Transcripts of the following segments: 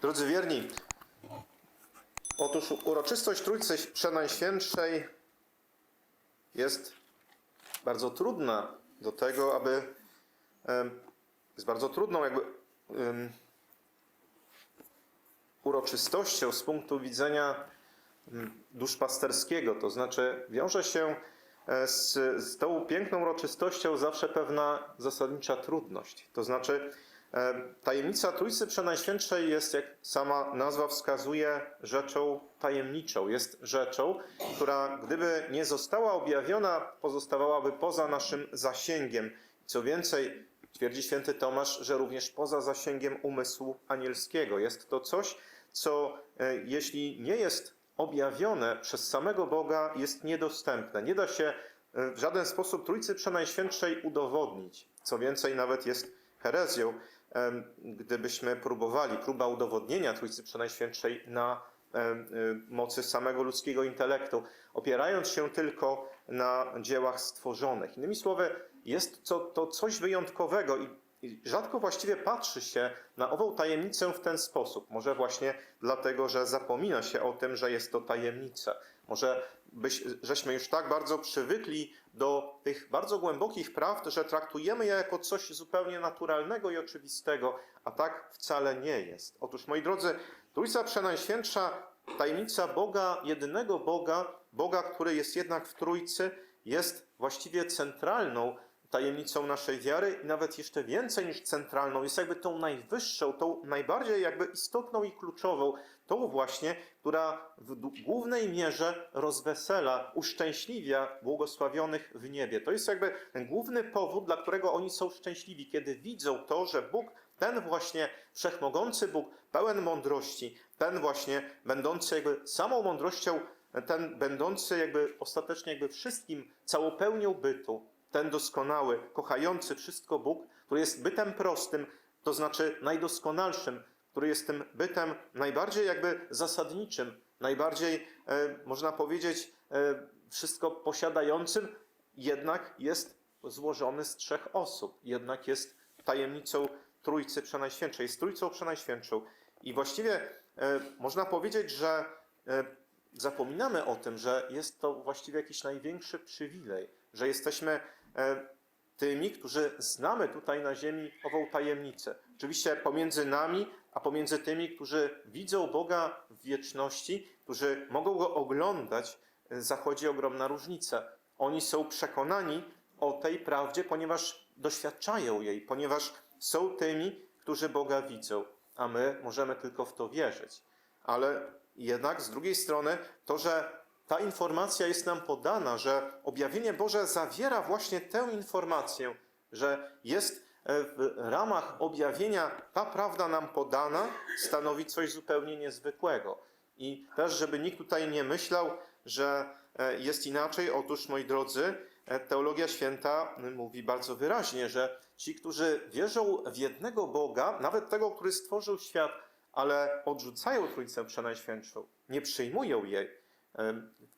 Drodzy wierni, otóż uroczystość Trójcy Przenajświętszej jest bardzo trudna do tego, aby jest bardzo trudną jakby em, uroczystością z punktu widzenia duszpasterskiego. To znaczy wiąże się e, z, z tą piękną uroczystością zawsze pewna zasadnicza trudność. To znaczy tajemnica Trójcy Przenajświętszej jest, jak sama nazwa wskazuje, rzeczą tajemniczą. Jest rzeczą, która gdyby nie została objawiona, pozostawałaby poza naszym zasięgiem. Co więcej, twierdzi święty Tomasz, że również poza zasięgiem umysłu anielskiego. Jest to coś, co e, jeśli nie jest objawione przez samego Boga, jest niedostępne. Nie da się e, w żaden sposób Trójcy Przenajświętszej udowodnić. Co więcej, nawet jest herezją, gdybyśmy próbowali, próba udowodnienia Trójcy Przenajświętszej na y, mocy samego ludzkiego intelektu, opierając się tylko na dziełach stworzonych. Innymi słowy, jest to, to coś wyjątkowego i, i rzadko właściwie patrzy się na ową tajemnicę w ten sposób. Może właśnie dlatego, że zapomina się o tym, że jest to tajemnica. Może byś, żeśmy już tak bardzo przywykli do tych bardzo głębokich prawd, że traktujemy je jako coś zupełnie naturalnego i oczywistego, a tak wcale nie jest. Otóż, moi drodzy, Trójca Przenajświętsza, tajemnica Boga, jedynego Boga, Boga, który jest jednak w Trójcy, jest właściwie centralną tajemnicą naszej wiary i nawet jeszcze więcej niż centralną, jest jakby tą najwyższą, tą najbardziej jakby istotną i kluczową, tą właśnie, która w głównej mierze rozwesela, uszczęśliwia błogosławionych w niebie. To jest jakby ten główny powód, dla którego oni są szczęśliwi, kiedy widzą to, że Bóg, ten właśnie wszechmogący Bóg, pełen mądrości, ten właśnie będący jakby samą mądrością, ten będący jakby ostatecznie jakby wszystkim, całą pełnią bytu, ten doskonały, kochający wszystko Bóg, który jest bytem prostym, to znaczy najdoskonalszym, który jest tym bytem najbardziej jakby zasadniczym, najbardziej, e, można powiedzieć, e, wszystko posiadającym, jednak jest złożony z trzech osób, jednak jest tajemnicą Trójcy Przenajświętszej, jest Trójcą Przenajświętszą. I właściwie e, można powiedzieć, że e, zapominamy o tym, że jest to właściwie jakiś największy przywilej, że jesteśmy tymi, którzy znamy tutaj na ziemi ową tajemnicę. Oczywiście pomiędzy nami, a pomiędzy tymi, którzy widzą Boga w wieczności, którzy mogą Go oglądać, e, zachodzi ogromna różnica. Oni są przekonani o tej prawdzie, ponieważ doświadczają jej, ponieważ są tymi, którzy Boga widzą, a my możemy tylko w to wierzyć. Ale jednak z drugiej strony to, że ta informacja jest nam podana, że objawienie Boże zawiera właśnie tę informację, że jest e, w ramach objawienia ta prawda nam podana, stanowi coś zupełnie niezwykłego. I też, żeby nikt tutaj nie myślał, że e, jest inaczej, otóż, moi drodzy, e, teologia święta mówi bardzo wyraźnie, że ci, którzy wierzą w jednego Boga, nawet tego, który stworzył świat, ale odrzucają Trójcę Przenajświętszą, nie przyjmują jej,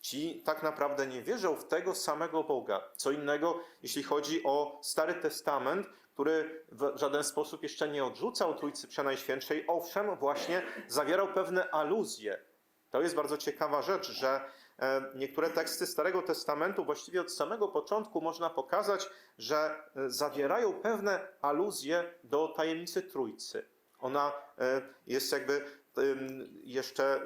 ci tak naprawdę nie wierzą w tego samego Boga. Co innego, jeśli chodzi o Stary Testament, który w żaden sposób jeszcze nie odrzucał Trójcy Przenajświętszej, owszem, właśnie zawierał pewne aluzje. To jest bardzo ciekawa rzecz, że niektóre teksty Starego Testamentu właściwie od samego początku można pokazać, że e, zawierają pewne aluzje do tajemnicy Trójcy. Ona e, jest jakby jeszcze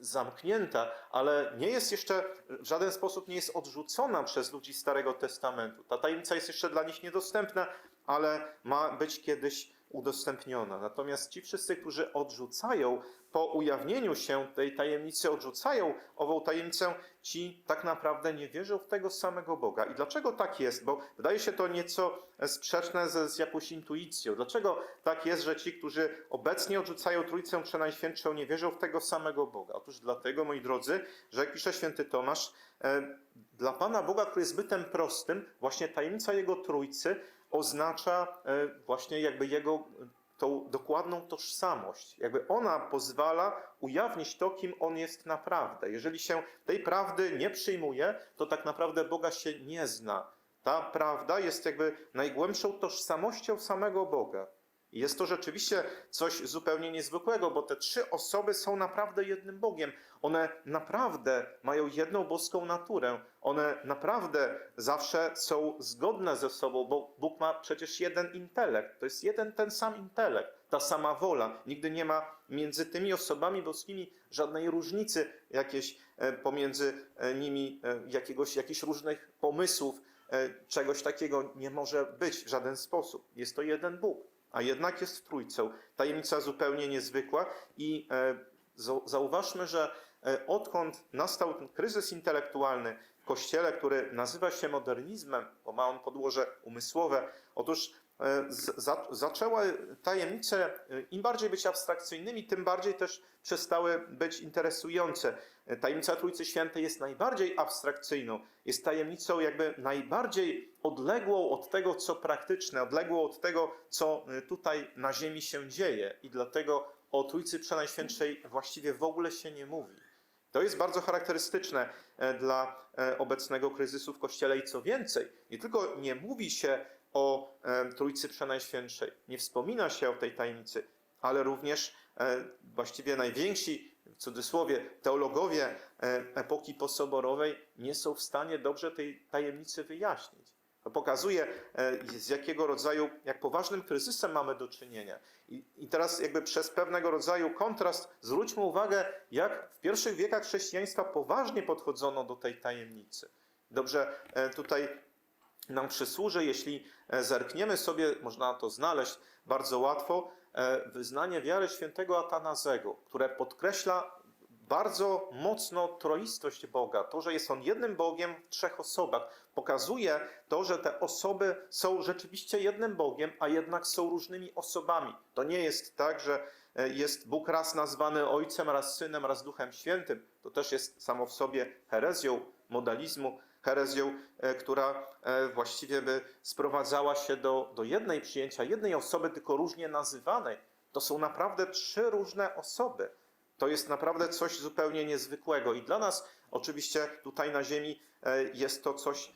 zamknięta, ale nie jest jeszcze w żaden sposób nie jest odrzucona przez ludzi Starego Testamentu. Ta tajemnica jest jeszcze dla nich niedostępna, ale ma być kiedyś udostępniona. Natomiast ci wszyscy, którzy odrzucają po ujawnieniu się tej tajemnicy, odrzucają ową tajemnicę, ci tak naprawdę nie wierzą w tego samego Boga. I dlaczego tak jest? Bo wydaje się to nieco sprzeczne ze, z jakąś intuicją. Dlaczego tak jest, że ci, którzy obecnie odrzucają Trójcę Przenajświętszą, nie wierzą w tego samego Boga? Otóż dlatego, moi drodzy, że jak pisze święty Tomasz, e, dla Pana Boga, który jest bytem prostym, właśnie tajemnica Jego Trójcy oznacza e, właśnie jakby Jego e, tą dokładną tożsamość. Jakby ona pozwala ujawnić to, kim On jest naprawdę. Jeżeli się tej prawdy nie przyjmuje, to tak naprawdę Boga się nie zna. Ta prawda jest jakby najgłębszą tożsamością samego Boga. Jest to rzeczywiście coś zupełnie niezwykłego, bo te trzy osoby są naprawdę jednym Bogiem. One naprawdę mają jedną boską naturę. One naprawdę zawsze są zgodne ze sobą, bo Bóg ma przecież jeden intelekt. To jest jeden ten sam intelekt, ta sama wola. Nigdy nie ma między tymi osobami boskimi żadnej różnicy jakiejś e, pomiędzy e, nimi, e, jakiegoś, jakichś różnych pomysłów. Czegoś takiego nie może być w żaden sposób. Jest to jeden Bóg, a jednak jest trójcą. Tajemnica zupełnie niezwykła i e, zau- zauważmy, że e, odkąd nastał ten kryzys intelektualny w Kościele, który nazywa się modernizmem, bo ma on podłoże umysłowe, otóż e, zaczęły tajemnice im bardziej być abstrakcyjnymi, tym bardziej też przestały być interesujące. Tajemnica Trójcy Świętej jest najbardziej abstrakcyjną, jest tajemnicą jakby najbardziej odległą od tego, co praktyczne, odległą od tego, co e, tutaj na ziemi się dzieje i dlatego o Trójcy Przenajświętszej właściwie w ogóle się nie mówi. To jest bardzo charakterystyczne e, dla e, obecnego kryzysu w Kościele i co więcej, nie tylko nie mówi się o e, Trójcy Przenajświętszej, nie wspomina się o tej tajemnicy, ale również właściwie najwięksi, cudzysłowie, teologowie e, epoki posoborowej nie są w stanie dobrze tej tajemnicy wyjaśnić. To pokazuje, e, z jakiego rodzaju, jak poważnym kryzysem mamy do czynienia. I, I teraz jakby przez pewnego rodzaju kontrast zwróćmy uwagę, jak w pierwszych wiekach chrześcijaństwa poważnie podchodzono do tej tajemnicy. Dobrze, e, tutaj nam przysłuży, jeśli e, zerkniemy sobie, można to znaleźć bardzo łatwo, e, wyznanie wiary świętego Atanazego, które podkreśla bardzo mocno troistość Boga. To, że jest On jednym Bogiem w trzech osobach, pokazuje to, że te osoby są rzeczywiście jednym Bogiem, a jednak są różnymi osobami. To nie jest tak, że e, jest Bóg raz nazwany Ojcem, raz Synem, raz Duchem Świętym. To też jest samo w sobie herezją modalizmu, herezją, e, która e, właściwie by sprowadzała się do, do jednej przyjęcia, jednej osoby, tylko różnie nazywanej. To są naprawdę trzy różne osoby. To jest naprawdę coś zupełnie niezwykłego i dla nas oczywiście tutaj na Ziemi e, jest to coś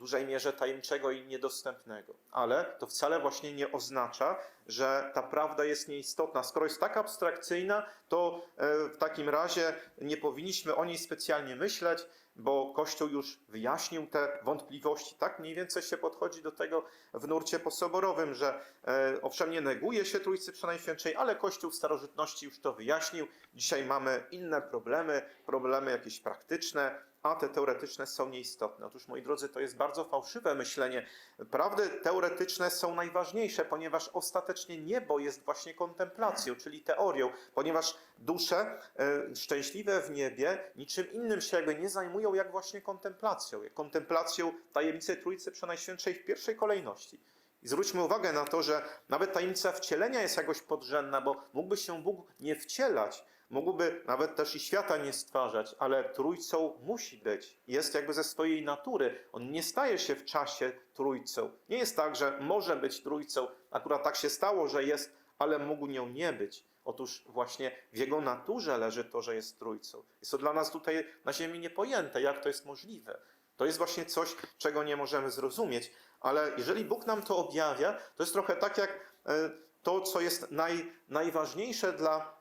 dużej mierze tajemniczego i niedostępnego. Ale to wcale właśnie nie oznacza, że ta prawda jest nieistotna. Skoro jest tak abstrakcyjna, to e, w takim razie nie powinniśmy o niej specjalnie myśleć, bo Kościół już wyjaśnił te wątpliwości. Tak mniej więcej się podchodzi do tego w nurcie posoborowym, że e, owszem nie neguje się Trójcy Przenajświętszej, ale Kościół w starożytności już to wyjaśnił. Dzisiaj mamy inne problemy, problemy jakieś praktyczne, a te teoretyczne są nieistotne. Otóż, moi drodzy, to jest bardzo fałszywe myślenie. Prawdy teoretyczne są najważniejsze, ponieważ ostatecznie niebo jest właśnie kontemplacją, czyli teorią, ponieważ dusze e, szczęśliwe w niebie niczym innym się jakby nie zajmują, jak właśnie kontemplacją. Jak kontemplacją tajemnicy Trójcy Przenajświętszej w pierwszej kolejności. I zwróćmy uwagę na to, że nawet tajemnica wcielenia jest jakoś podrzędna, bo mógłby się Bóg nie wcielać, mógłby nawet też i świata nie stwarzać, ale trójcą musi być. Jest jakby ze swojej natury. On nie staje się w czasie trójcą. Nie jest tak, że może być trójcą. Akurat tak się stało, że jest, ale mógł nią nie być. Otóż właśnie w jego naturze leży to, że jest trójcą. Jest to dla nas tutaj na ziemi niepojęte, jak to jest możliwe. To jest właśnie coś, czego nie możemy zrozumieć, ale jeżeli Bóg nam to objawia, to jest trochę tak jak e, to, co jest naj, najważniejsze dla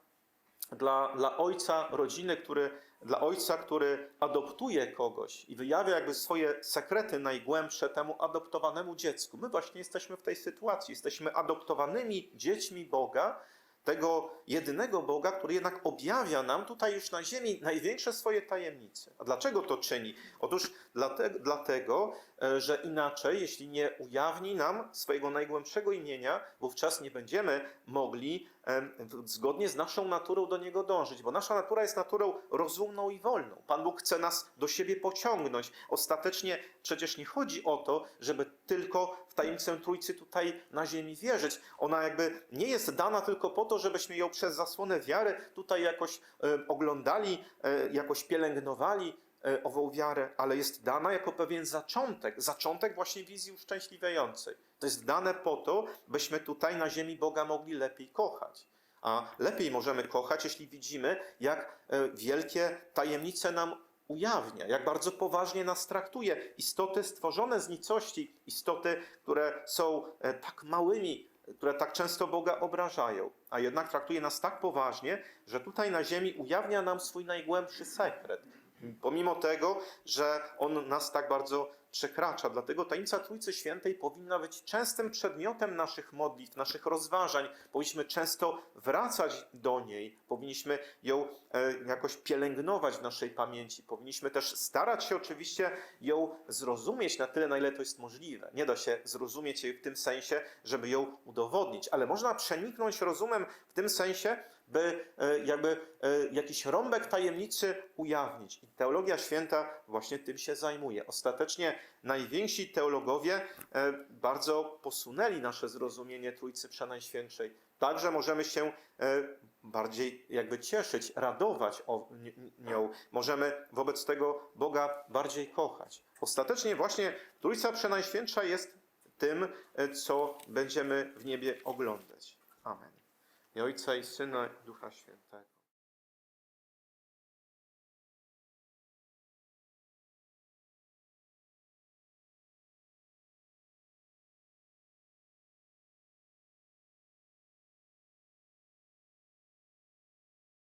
dla, dla ojca rodziny, który, dla ojca, który adoptuje kogoś i wyjawia jakby swoje sekrety najgłębsze temu adoptowanemu dziecku. My właśnie jesteśmy w tej sytuacji. Jesteśmy adoptowanymi dziećmi Boga, tego jedynego Boga, który jednak objawia nam tutaj już na ziemi największe swoje tajemnice. A dlaczego to czyni? Otóż dlatego, dlatego, że inaczej, jeśli nie ujawni nam swojego najgłębszego imienia, wówczas nie będziemy mogli zgodnie z naszą naturą do niego dążyć, bo nasza natura jest naturą rozumną i wolną. Pan Bóg chce nas do siebie pociągnąć. Ostatecznie przecież nie chodzi o to, żeby tylko w tajemnicę Trójcy tutaj na ziemi wierzyć. Ona jakby nie jest dana tylko po to, żebyśmy ją przez zasłonę wiary tutaj jakoś e, oglądali, e, jakoś pielęgnowali e, ową wiarę, ale jest dana jako pewien zaczątek, zaczątek właśnie wizji uszczęśliwiającej. To jest dane po to, byśmy tutaj na ziemi Boga mogli lepiej kochać. A lepiej możemy kochać, jeśli widzimy, jak e, wielkie tajemnice nam ujawnia, jak bardzo poważnie nas traktuje. Istoty stworzone z nicości, istoty, które są e, tak małymi które tak często Boga obrażają, a jednak traktuje nas tak poważnie, że tutaj na ziemi ujawnia nam swój najgłębszy sekret. Pomimo tego, że On nas tak bardzo przekracza. Dlatego tajemnica Trójcy Świętej powinna być częstym przedmiotem naszych modlitw, naszych rozważań. Powinniśmy często wracać do niej, powinniśmy ją e, jakoś pielęgnować w naszej pamięci. Powinniśmy też starać się oczywiście ją zrozumieć na tyle, na ile to jest możliwe. Nie da się zrozumieć jej w tym sensie, żeby ją udowodnić, ale można przeniknąć rozumem w tym sensie, by e, jakby e, jakiś rąbek tajemnicy ujawnić. I teologia święta właśnie tym się zajmuje. Ostatecznie najwięksi teologowie e, bardzo posunęli nasze zrozumienie Trójcy Przenajświętszej. Także możemy się bardziej jakby cieszyć, radować o ni- nią. Możemy wobec tego Boga bardziej kochać. Ostatecznie właśnie Trójca Przenajświętsza jest tym, co będziemy w niebie oglądać. Amen. I Ojca i Syna i Ducha Świętego.